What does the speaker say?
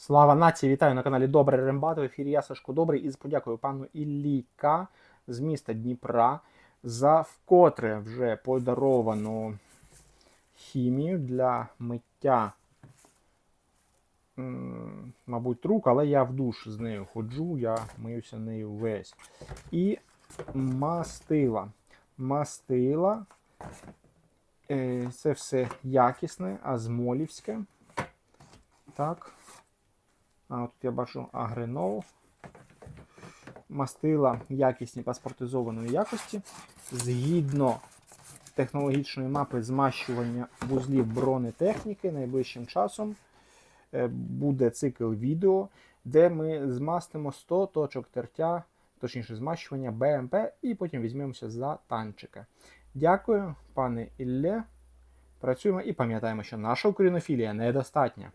Слава нації! Вітаю на каналі Добрий Рембат. В ефірі я Сашко Добрий і з подякою пану Ілліка з міста Дніпра за вкотре вже подаровану хімію для миття, мабуть, рук, але я в душ з нею ходжу, я миюся нею весь. І мастила. Мастила. Е, Це все якісне, азмолівське. Так. А от я бачу агренол. Мастила якісні паспортизованої якості. Згідно технологічної мапи змащування вузлів бронетехніки, найближчим часом е, буде цикл відео, де ми змастимо 100 точок тертя, точніше змащування БМП, і потім візьмемося за танчики. Дякую, пане Ілле. Працюємо і пам'ятаємо, що наша українофілія недостатня.